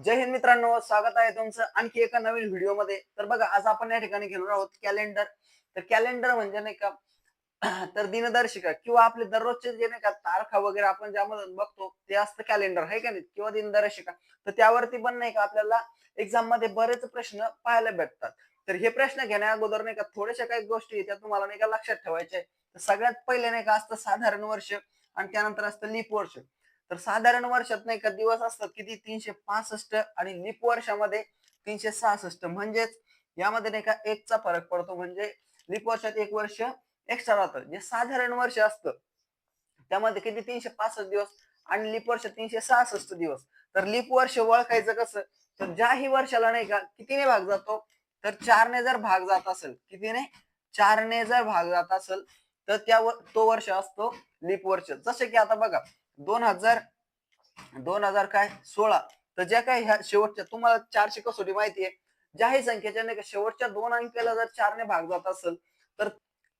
जय हिंद मित्रांनो स्वागत आहे तुमचं आणखी एका नवीन व्हिडिओमध्ये तर बघा आज आपण या ठिकाणी घेणार आहोत कॅलेंडर तर कॅलेंडर म्हणजे नाही का तर दिनदर्शिका किंवा आपले दररोजचे जे नाही का तारखा वगैरे आपण ज्यामध्ये बघतो ते असतं कॅलेंडर आहे का नाही? किंवा दिनदर्शिका. तर त्यावरती पण नाही का आपल्याला एक्झाममध्ये बरेच प्रश्न पाहायला भेटतात. तर हे प्रश्न घेण्या अगोदर नाही का थोड्याशा काही गोष्टी त्या तुम्हाला नाही का लक्षात ठेवायच्या सगळ्यात पहिले नाही का असतं साधारण वर्ष आणि त्यानंतर असतं लीप वर्ष. तर साधारण वर्षात नाही का दिवस असतात किती? तीनशे पासष्ट आणि लीप वर्षामध्ये तीनशे सहासष्ट. म्हणजेच यामध्ये नाही का एकचा फरक पडतो. म्हणजे लिप वर्षात एक वर्ष एक्स्ट्रा राहतं. जे साधारण वर्ष असतं त्यामध्ये किती? तीनशे पासष्ट दिवस आणि लिप वर्ष तीनशे सहासष्ट दिवस. तर लीप वर्ष ओळखायचं कसं? तर ज्याही वर्षाला नाही का कितीने भाग जातो? तर चारने जर भाग जात असेल कितीने? चारने जर भाग जात असेल तर त्या तो वर्ष असतो लिप वर्ष. जसे की आता बघा दोन हजार दोन हजार काय? सोळा. तर ज्या काय ह्या शेवटच्या तुम्हाला चारशे कसोटी माहिती आहे ज्याही संख्येच्या नाही का शेवटच्या दोन अंकेला जर चारने भाग जात असेल तर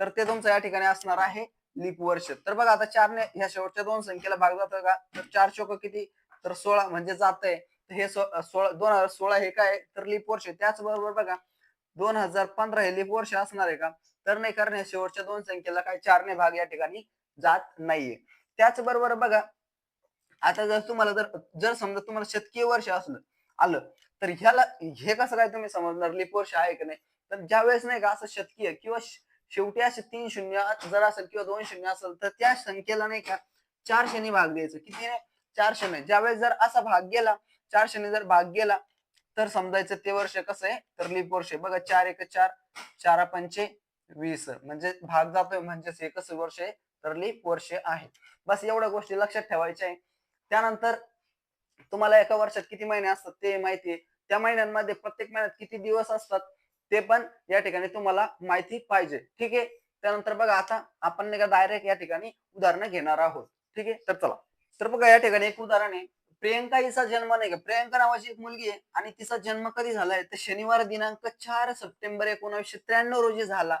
तर ते तुमचं या ठिकाणी असणार आहे लीप वर्ष. तर बघा आता चारने ह्या शेवटच्या दोन संख्येला भाग जातो का? तर चार शोक किती? तर सोळा म्हणजे जात आहे तर हे सोळा दोन हजार सोळा हे काय? तर लीप वर्ष. त्याचबरोबर बघा दोन हजार पंधरा हे लीप वर्ष असणार आहे का? तर नाही कारण शेवटच्या दोन संख्येला काय चारने भाग या ठिकाणी जात नाहीये. त्याचबरोबर बघा आता जर तुम्हाला जर जर समजा तुम्हाला शतकीय वर्ष असलं आलं तर ह्याला हे कसं काय तुम्ही समजणार? लिप वर्ष आहे की नाही? तर ज्या वेळेस नाही का असं शतकीय किंवा शेवटी असे तीन शून्य जर असेल किंवा दोन शून्य असेल तर त्या संख्येला नाही का चारशेने भाग द्यायचं. किती नाही? चारशेने ज्यावेळेस जर असा भाग गेला चारशेने जर भाग गेला तर समजायचं ते वर्ष कसं आहे? तर लीप वर्ष आहे. बघा चार एक चार चार पंचे वीस. म्हणजे भाग जातोय म्हणजेच हे कसं वर्ष आहे? तर लीप वर्ष आहे बस एवढ्या गोष्टी लक्षात ठेवायच्या आहे. त्यानंतर तुम्हाला एका वर्षात किती महिने असतात ते माहिती त्या महिन्यांमध्ये प्रत्येक महिन्यात किती दिवस असतात ते पण या ठिकाणी तुम्हाला माहिती पाहिजे. ठीक आहे? त्यानंतर बघा आता आपण नाही का डायरेक्ट या ठिकाणी उदाहरणं घेणार आहोत. ठीक आहे? तर चला. तर बघा या ठिकाणी एक उदाहरण आहे. प्रियंका हिचा जन्म नाही का? प्रियंका नावाची एक मुलगी आहे आणि तिचा जन्म कधी झालाय? तर शनिवार दिनांक चार सप्टेंबर एकोणीसशे त्र्याण्णव रोजी झाला.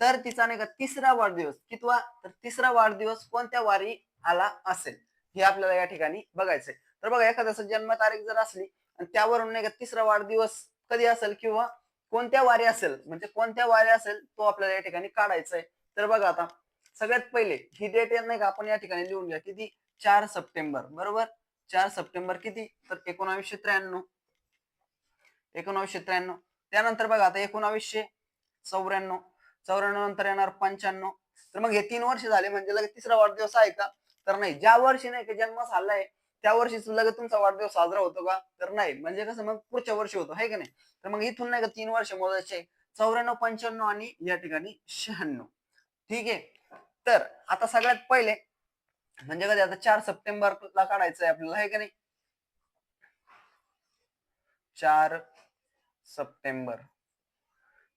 तर तिचा नाही का तिसरा वाढदिवस कितवा तर तिसरा वाढदिवस कोणत्या वारी आला असेल? हे आपल्याला या ठिकाणी बघायचंय. तर बघा एखाद्याचं जन्मतारीख जर असली आणि त्यावरून नाही का तिसरा वाढदिवस कधी असेल किंवा कोणत्या वारी असेल म्हणजे कोणत्या वारी असेल तो आपल्याला या ठिकाणी काढायचा आहे तर बघा आता सगळ्यात पहिले ही डेट नाही का आपण या ठिकाणी लिहून घ्या. किती? चार सप्टेंबर. बरोबर? चार सप्टेंबर किती? तर एकोणावीसशे त्र्याण्णव. एकोणावीसशे त्र्याण्णव. त्यानंतर बघा आता एकोणावीसशे चौऱ्याण्णव. चौऱ्याण्णव नंतर येणार पंच्याण्णव. तर मग हे तीन वर्ष झाले म्हणजे लगेच तिसरा वाढदिवस आहे का? तर नाही. ज्या वर्षी नाही का जन्म झालाय त्या वर्षी लगेच तुमचा वाढदिवस साजरा होतो का? तर नाही. म्हणजे कसं मग पुढच्या वर्षी होतो आहे का नाही? तर मग इथून नाही का तीन वर्ष मोजायचे. चौऱ्याण्णव पंच्याण्णव आणि या ठिकाणी शहाण्णव. ठीक आहे? तर आता सगळ्यात पहिले म्हणजे कधी? आता चार सप्टेंबरला काढायचं आहे आपल्याला आहे का नाही? चार सप्टेंबर.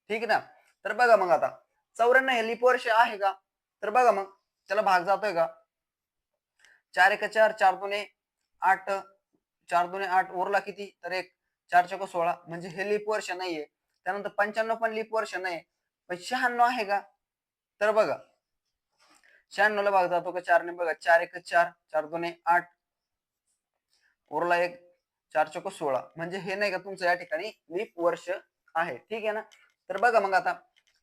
ठीक आहे ना? तर बघा मग आता. चौऱ्याण्णव हे लिप वर्ष आहे का? तर बघा मग त्याला भाग जातोय का? चार एक चार चार दोने आठ चार दोने आठ उरला किती? तर एक चार चौक सोळा. म्हणजे हे लिप वर्ष नाहीये. त्यानंतर पंच्याण्णव पण लिप वर्ष नाही पण शहाण्णव आहे का? तर बघा. शहाण्णव ला भाग जातो का? चारने बघा. चार एक चार चार दोने आठ. उरला एक चार चौक सोळा. म्हणजे हे नाही का तुमचं या ठिकाणी लिप वर्ष आहे. ठीक आहे ना? तर बघा मग आता.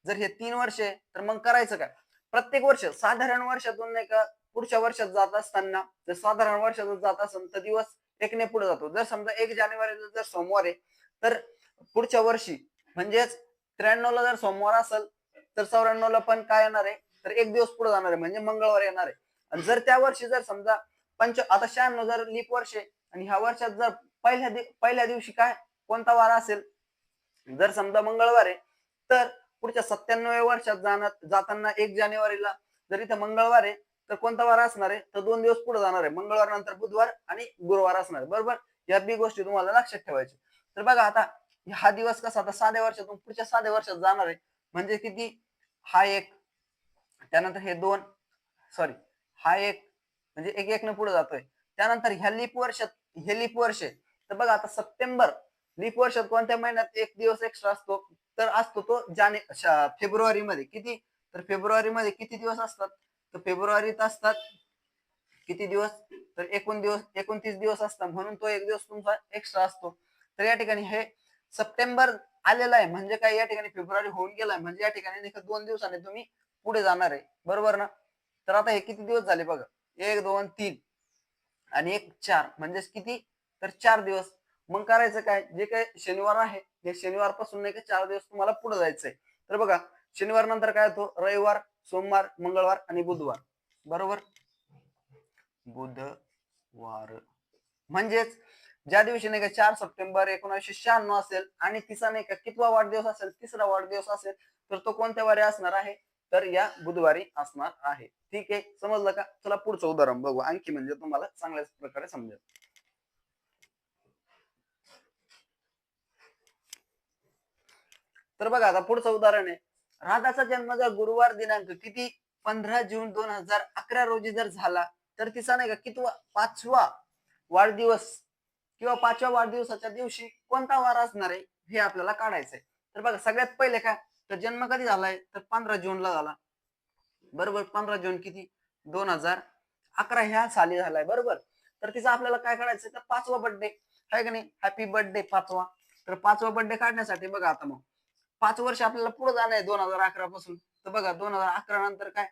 जर हे तीन वर्ष आहे तर मग करायचं काय? प्रत्येक वर्ष साधारण वर्षातून नाही का पुढच्या वर्षात जात असताना जर साधारण वर्षातून जात असेल तर दिवस एकने पुढे जातो. जर समजा एक जानेवारीला जर सोमवार आहे तर पुढच्या वर्षी म्हणजेच त्र्याण्णव ला जर सोमवार असेल तर चौऱ्याण्णव ला पण काय येणार आहे? तर एक दिवस पुढे जाणार आहे म्हणजे मंगळवार येणार आहे. आणि जर त्या वर्षी जर समजा पंच आता शहाण्णव जर लीप वर्ष आहे आणि ह्या वर्षात जर पहिल्या दिव पहिल्या दिवशी काय? कोणता वार असेल? जर समजा मंगळवार आहे तर पुढच्या सत्त्याण्णव वर्षात जाणार जाताना एक जानेवारीला जर इथं मंगळवार आहे तर कोणता वार असणार आहे? तर दोन दिवस पुढे जाणार आहे. मंगळवार नंतर बुधवार आणि गुरुवार असणार आहे. बरोबर? या बी गोष्टी तुम्हाला लक्षात ठेवायची तर बघा आता हा दिवस कसा आता साध्या वर्षातून पुढच्या साध्या वर्षात जाणार आहे. म्हणजे किती? हा एक त्यानंतर हे दोन सॉरी हा एक म्हणजे एक एक न पुढे जातोय. त्यानंतर ह्या लिप वर्षात हे लिप वर्ष आहे. तर बघा आता सप्टेंबर लिप वर्षात कोणत्या महिन्यात एक दिवस एक्स्ट्रा असतो? तर असतो तो जाने फेब्रुवारीमध्ये. फेब्रुवारी मध्ये किती? तर फेब्रुवारी मध्ये किती दिवस असतात? तर फेब्रुवारीत असतात किती दिवस? तर एकूण दिवस एकोणतीस दिवस असतात. म्हणून तो एक दिवस तुमचा एक्स्ट्रा असतो. तर या ठिकाणी हे सप्टेंबर आलेला आहे. म्हणजे काय? या ठिकाणी फेब्रुवारी होऊन गेलाय. म्हणजे या ठिकाणी दोन दिवसाने तुम्ही पुढे जाणार आहे. बरोबर ना? तर आता हे किती दिवस झाले बघा? एक दोन तीन आणि एक चार. म्हणजेच किती? तर चार दिवस. मग करायचं काय? जे काय शनिवार आहे हे शनिवारपासून नाही का चार दिवस तुम्हाला पुढे जायचंय. तर बघा शनिवार नंतर काय होतो? रविवार सोमवार मंगळवार आणि बुधवार. बरोबर? बुधवार. म्हणजेच ज्या दिवशी नाही का चार सप्टेंबर एकोणीसशे शहाण्णव असेल आणि तिचा नाही का कितवा वाढदिवस असेल तिसरा वाढदिवस असेल तर तो कोणत्या वारी असणार आहे? तर या बुधवारी असणार आहे. ठीक आहे? समजलं का? चला पुढचं उदाहरण बघू. आणखी म्हणजे तुम्हाला चांगल्या प्रकारे समजेल. तर बघा आता पुढचं उदाहरण आहे. राधाचा जन्म जर गुरुवार दिनांक किती? पंधरा जून दोन हजार अकरा रोजी जर झाला तर तिचा नाही का कितवा पाचवा वाढदिवस किंवा पाचव्या वाढदिवसाच्या दिवशी कोणता वार असणार आहे हे आपल्याला काढायचंय. तर बघा सगळ्यात पहिले काय तर जन्म कधी झालाय? तर पंधरा जूनला झाला. बरोबर पंधरा जून किती? दोन हजार अकरा ह्या साली झालाय बरोबर? तर तिचा आपल्याला काय काढायचं तर पाचवा बर्थडे आहे का नाही? हॅपी बर्थडे पाचवा. तर पाचवा बर्थडे काढण्यासाठी बघा आता मग. पाच वर्ष आपल्याला पुढे जाणार आहे दोन हजार अकरा पासून. तर बघा दोन हजार अकरा नंतर काय?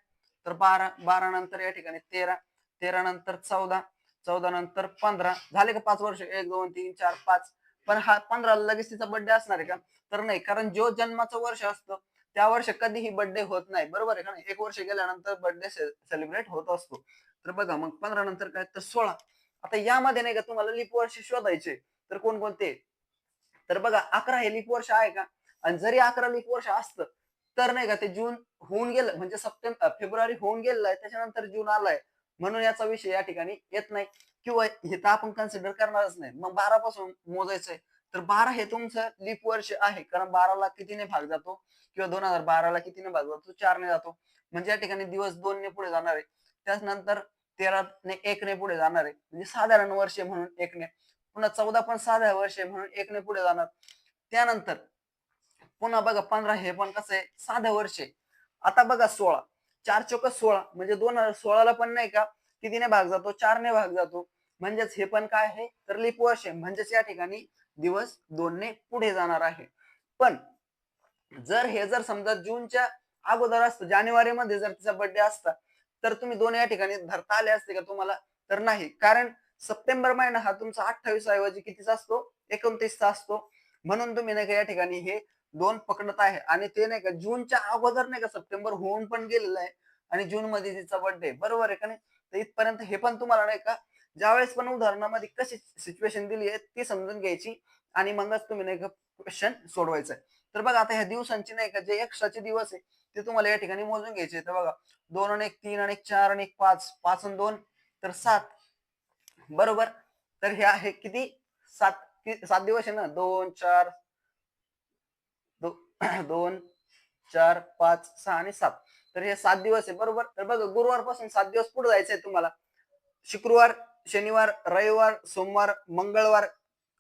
तर बारा बारा नंतर या ठिकाणी तेरा तेरा नंतर चौदा चौदा नंतर पंधरा. झाले का पाच वर्ष? एक दोन तीन चार पाच. पण हा पंधरा लगेच तिचा बर्थडे असणार आहे का? तर नाही. कारण जो जन्माचं वर्ष असतं त्या वर्ष कधीही बर्थडे होत नाही. बरोबर आहे का नाही? एक वर्ष गेल्यानंतर बर्थडे सेलिब्रेट होत असतो. तर बघा मग पंधरा नंतर काय? तर सोळा. आता यामध्ये नाही का तुम्हाला लिप वर्ष शोधायचे. तर कोणकोणते? तर बघा अकरा हे लिप वर्ष आहे का? आणि जरी अकरा एक वर्ष असतं तर नाही का ते जून होऊन गेलं म्हणजे सप्टेंबर फेब्रुवारी होऊन गेलेलं आहे त्याच्यानंतर जून आलाय. म्हणून याचा विषय या ठिकाणी येत नाही. किंवा हे तर आपण कन्सिडर करणारच नाही. मग बारा पासून मोजायचंय. तर बारा हे तुमचं लीप वर्ष आहे. कारण बाराला कितीने भाग जातो? किंवा दोन हजार बाराला कितीने भाग जातो? चारने जातो. म्हणजे या ठिकाणी दिवस दोनने पुढे जाणार आहे. त्याचनंतर एक एकने पुढे जाणार आहे. म्हणजे साधारण वर्ष म्हणून एकने. पुन्हा चौदा पण साधारण वर्ष म्हणून एकने पुढे जाणार. त्यानंतर पुन्हा बघा पंधरा हे पण कसं आहे साधं वर्ष आहे. आता बघा सोळा. चार चौक सोळा म्हणजे दोन हजार सोळाला पण नाही का कितीने भाग जातो चारने भाग जातो. म्हणजेच हे पण काय आहे? तर लिप वर्ष आहे. म्हणजेच या ठिकाणी दिवस दोनने पुढे जाणार आहे. पण जर हे जर समजा जूनच्या अगोदर असतं जानेवारी मध्ये जर तिचा बर्थडे असता तर तुम्ही दोन या ठिकाणी धरता आले असते का तुम्हाला? तर नाही. कारण सप्टेंबर महिना हा तुमचा अठ्ठावीस ऐवजी कितीचा असतो? एकोणतीसचा असतो. म्हणून तुम्ही नाही का या ठिकाणी हे दोन पकडत आहे. आणि ते नाही का जूनच्या अगोदर नाही का सप्टेंबर होऊन पण गेलेलं आहे. आणि जून मध्ये तिचा बर्थडे बरोबर आहे का नाही? तर इथपर्यंत हे पण तुम्हाला नाही का ज्यावेळेस पण उदाहरणामध्ये कशी सिच्युएशन दिली आहे ती समजून घ्यायची. आणि मगच तुम्ही नाही का क्वेश्चन सोडवायचं आहे. तर बघा आता ह्या दिवसांची नाही का जे एक्स्ट्राचे दिवस आहे ते तुम्हाला या ठिकाणी मोजून घ्यायचे तर बघा दोन आणि एक तीन आणि एक चार आणि एक पाच पाच आणि दोन तर सात. बरोबर? तर हे आहे किती? सात सात दिवस आहे ना? दोन चार दोन चार पाच सहा आणि सात. तर हे सात दिवस आहे बरोबर? तर बघा गुरुवारपासून सात दिवस पुढे जायचंय तुम्हाला. शुक्रवार शनिवार रविवार सोमवार मंगळवार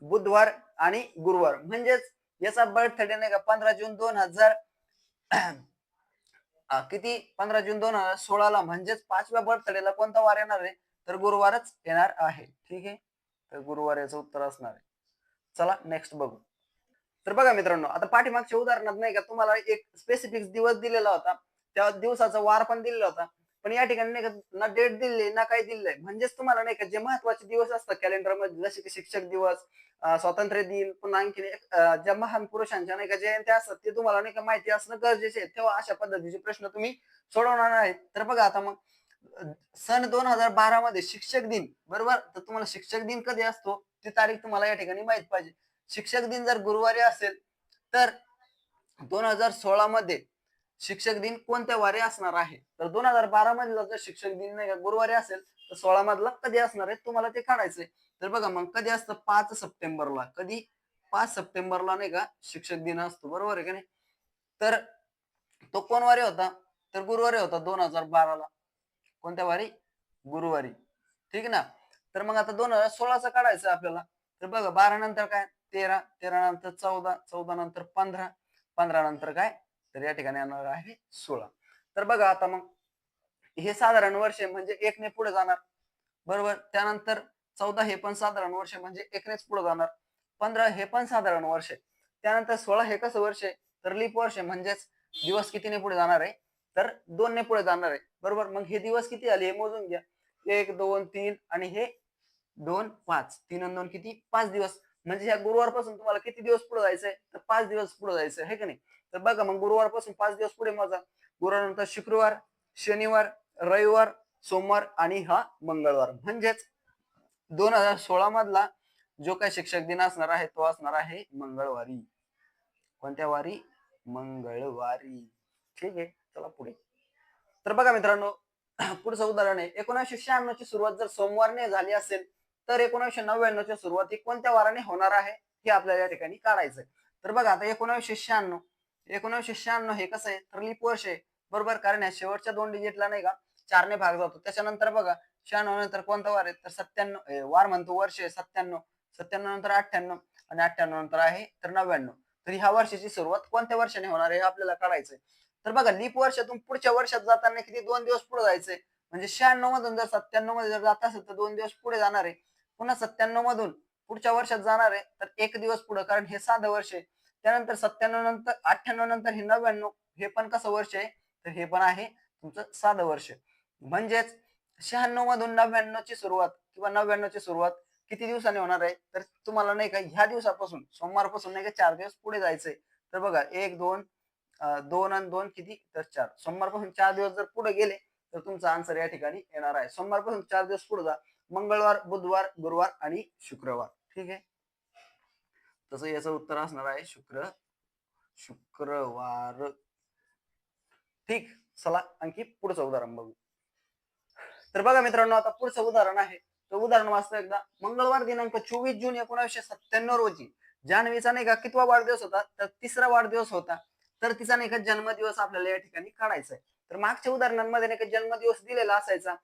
बुधवार आणि गुरुवार. म्हणजेच याचा बर्थडे नाही का? पंधरा जून दोन हजार किती? पंधरा जून दोन हजार सोळाला. म्हणजेच पाचव्या बर्थडेला कोणता वार येणार आहे? तर गुरुवारच येणार आहे. ठीक आहे? तर गुरुवार याचं उत्तर असणार आहे. चला नेक्स्ट बघू. तर बघा मित्रांनो आता पाठीमागच्या उदाहरणात नाही का तुम्हाला एक स्पेसिफिक दिवस दिलेला होता. त्या दिवसाचा वार पण दिलेला होता. पण या ठिकाणी नाही का ना डेट दिली ना काही दिलंय म्हणजेच तुम्हाला नाही का जे महत्त्वाचे दिवस असतात कॅलेंडरमध्ये जसे की शिक्षक दिवस स्वातंत्र्य दिन पुन्हा आणखी ज्या महान पुरुषांच्या नाही का जयंत्या असतात ते तुम्हाला नाही का माहिती असणं गरजेचे आहे. तेव्हा अशा पद्धतीचे प्रश्न तुम्ही सोडवणार आहेत. तर बघा आता मग सन दोन हजार बारा मध्ये शिक्षक दिन बरोबर? तर तुम्हाला शिक्षक दिन कधी असतो? ती तारीख तुम्हाला या ठिकाणी माहीत पाहिजे. शिक्षक दिन जर गुरुवारी असेल तर दोन हजार सोळा मध्ये शिक्षक दिन कोणत्या वारी असणार आहे? तर दोन हजार बारा मधला जर शिक्षक दिन नाही का गुरुवारी असेल तर सोळा मधला कधी असणार आहे? तुम्हाला ते काढायचंय. तर बघा मग कधी असतं? पाच सप्टेंबरला. कधी? पाच सप्टेंबरला नाही का शिक्षक दिन असतो. बरोबर आहे का नाही? तर तो कोण वारी होता? तर गुरुवारी होता दोन हजार बाराला. कोणत्या वारी? गुरुवारी. ठीक ना? तर मग आता दोन हजार सोळाचा काढायचं आपल्याला. तर बघा बारा नंतर काय? तेरा तेरा नंतर चौदा चौदा नंतर पंधरा पंधरा नंतर काय? तर या ठिकाणी येणार आहे सोळा. तर बघा आता मग हे साधारण वर्ष म्हणजे म्हणजे एकने पुढे जाणार. बरोबर? त्यानंतर चौदा हे पण साधारण वर्ष म्हणजे एकनेच पुढे जाणार. पंधरा हे पण साधारण वर्ष. आहे. त्यानंतर सोळा हे कसं वर्ष? आहे तर लीप वर्ष म्हणजेच दिवस कितीने पुढे जाणार आहे? तर दोन ने पुढे जाणार आहे. बरोबर? मग हे दिवस किती आले हे मोजून घ्या. एक दोन तीन आणि हे दोन पाच. तीन आणि दोन किती? पाच दिवस. म्हणजे ह्या गुरुवारपासून तुम्हाला किती दिवस पुढे जायचंय? तर पाच दिवस पुढे जायचंय आहे का नाही? तर बघा मग गुरुवारपासून पाच दिवस पुढे माझा. गुरुवारनंतर शुक्रवार शनिवार रविवार सोमवार आणि हा मंगळवार. म्हणजेच दोन हजार सोळा मधला जो काही शिक्षक दिन असणार आहे तो असणार आहे मंगळवारी. कोणत्या वारी? मंगळवारी. ठीक आहे चला पुढे. तर बघा मित्रांनो पुढचं उदाहरण आहे. एकोणीसशे शहाण्णव ची सुरुवात जर सोमवारने झाली असेल तर एकोणीसशे नव्याण्णव सुरुवाती सुरुवात कोणत्या वाराने होणार आहे हे आपल्याला या ठिकाणी काढायचंय. तर बघा आता एकोणीसशे शहाण्णव एकोणीसशे शहाण्णव हे कसं आहे तर लीप वर्ष आहे. बरोबर? कारण या शेवटच्या दोन डिजिटला नाही का चारने भाग जातो. त्याच्यानंतर बघा शहाण्णव नंतर कोणता वार आहे? तर सत्त्याण्णव वार म्हणतो वर्ष आहे सत्त्याण्णव. सत्त्याण्णव नंतर अठ्ठ्याण्णव आणि अठ्ठ्याण्णव नंतर आहे तर नव्याण्णव. तर ह्या वर्षाची सुरुवात कोणत्या वर्षाने होणार आहे हे आपल्याला काढायचंय. तर बघा लीप वर्षातून पुढच्या वर्षात जाताना किती दोन दिवस पुढे जायचंय? म्हणजे शहाण्णव मधून जर सत्त्याण्णवमध्ये जर जात असेल तर दोन दिवस पुढे जाणार आहे. पुन्हा सत्त्याण्णव मधून पुढच्या वर्षात जाणार आहे. तर एक दिवस पुढे कारण हे साधं वर्ष आहे. त्यानंतर सत्त्याण्णव नंतर अठ्ठ्याण्णव नंतर हे नव्याण्णव हे पण कसं वर्ष आहे? तर हे पण आहे तुमचं साधं वर्ष. म्हणजेच शहाण्णव मधून नव्याण्णव ची सुरुवात किंवा नव्याण्णव ची सुरुवात किती दिवसांनी होणार आहे? तर तुम्हाला नाही का ह्या दिवसापासून सोमवारपासून नाही का चार दिवस पुढे जायचंय तर बघा एक दोन दोन आणि दोन किती? तर चार. सोमवारपासून चार दिवस जर पुढे गेले तर तुमचा आन्सर या ठिकाणी येणार आहे. सोमवारपासून चार दिवस पुढे जा. मंगळवार बुधवार गुरुवार आणि शुक्रवार. ठीक आहे? तसं याचं उत्तर असणार आहे शुक्र शुक्रवार. ठीक चला आणखी पुढचं उदाहरण बघू. तर बघा मित्रांनो आता पुढचं उदाहरण आहे. तर उदाहरण वाचतो एकदा. मंगळवार दिनांक चोवीस जून एकोणीसशे सत्त्याण्णव रोजी. जान्हवीचा नाही का कितवा वाढदिवस होता? तर तिसरा वाढदिवस होता. तर तिचा नाही का जन्मदिवस आपल्याला या ठिकाणी काढायचा आहे तर मागच्या उदाहरणांमध्ये नाही का जन्मदिवस दिलेला असायचा.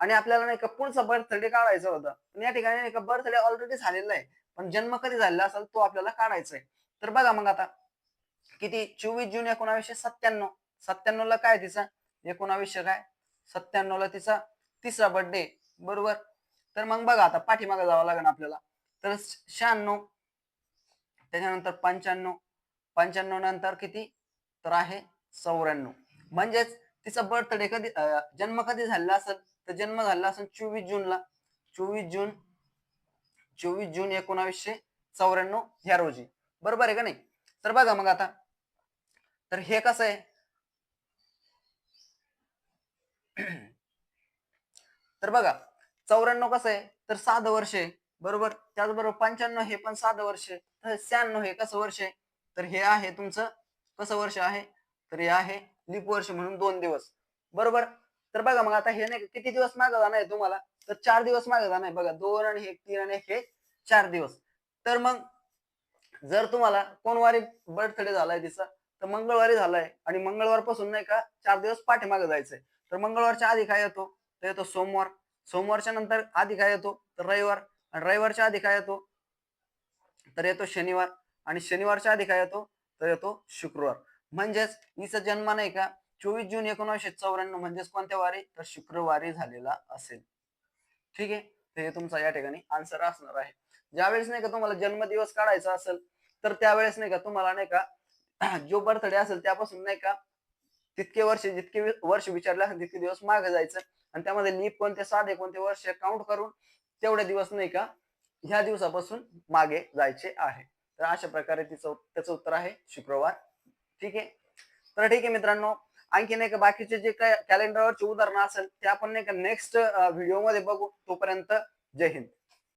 आणि आपल्याला नाही का पुढचा बर्थडे काढायचा होता. पण या ठिकाणी नाही का बर्थडे ऑलरेडी झालेला आहे. पण जन्म कधी झालेला असेल तो आपल्याला काढायचा आहे तर बघा मग आता किती? चोवीस जून एकोणावीसशे सत्त्याण्णव. सत्त्याण्णव ला काय तिचा? एकोणावीसशे काय? सत्त्याण्णव ला तिचा तिसरा बर्थडे बरोबर? तर मग बघा आता पाठीमागे जावं लागेल आपल्याला. तर शहाण्णव त्याच्यानंतर पंच्याण्णव. पंच्याण्णव नंतर किती? तर आहे चौऱ्याण्णव. म्हणजेच तिचा बर्थडे कधी जन्म कधी झालेला असेल? तर जन्म झाला असेल चोवीस जूनला चोवीस जून चोवीस जून एकोणावीसशे चौऱ्याण्णव ह्या रोजी. बरोबर आहे का नाही? तर बघा मग आता. तर हे कसं आहे? तर बघा चौऱ्याण्णव कसं आहे? तर साध वर्ष आहे. बरोबर? त्याचबरोबर पंच्याण्णव हे पण साध वर्ष आहे. तर शहाण्णव हे कसं वर्ष आहे? तर हे आहे तुमचं कसं वर्ष आहे? तर हे आहे लिप वर्ष म्हणून दोन दिवस. बरोबर? तर बघा मग आता हे नाही किती दिवस मागे जाणार आहे तुम्हाला? तर चार दिवस मागे जाणार आहे. बघा दोन आणि एक तीन आणि एक हे चार दिवस. तर मग जर तुम्हाला कोणवारी बर्थडे झालाय तिचा तर मंगळवारी झालाय आणि मंगळवारपासून नाही का चार दिवस पाठीमागे जायचंय. तर मंगळवारच्या आधी काय येतो? तर येतो सोमवार. सोमवारच्या नंतर आधी काय येतो? तर रविवार. आणि रविवारच्या आधी काय येतो? तर येतो शनिवार. आणि शनिवारच्या आधी काय येतो? तर येतो शुक्रवार. म्हणजेच हिचा जन्म नाही का चोवीस जून एकोणीसशे चौऱ्याण्णव म्हणजेच कोणत्या वारी? तर शुक्रवारी झालेला असेल. ठीक आहे? तर हे तुमचा या ठिकाणी आन्सर असणार आहे. ज्यावेळेस नाही का तुम्हाला जन्मदिवस काढायचा असेल तर त्यावेळेस नाही का तुम्हाला नाही का जो बर्थडे असेल त्यापासून नाही का तितके वर्ष जितके वर्ष विचारले असेल तितके दिवस मागे जायचं. आणि त्यामध्ये लीप कोणते साधे कोणते वर्ष काउंट करून तेवढे दिवस नाही का ह्या दिवसापासून मागे जायचे आहे. तर अशा प्रकारे तिचं त्याचं उत्तर आहे शुक्रवार. ठीक आहे? तर ठीक आहे मित्रांनो आणखी नाही का बाकीचे जे काय कॅलेंडरवरचे उदाहरणं असेल ते आपण नाही का नेक्स्ट व्हिडिओमध्ये बघू. तोपर्यंत जय हिंद.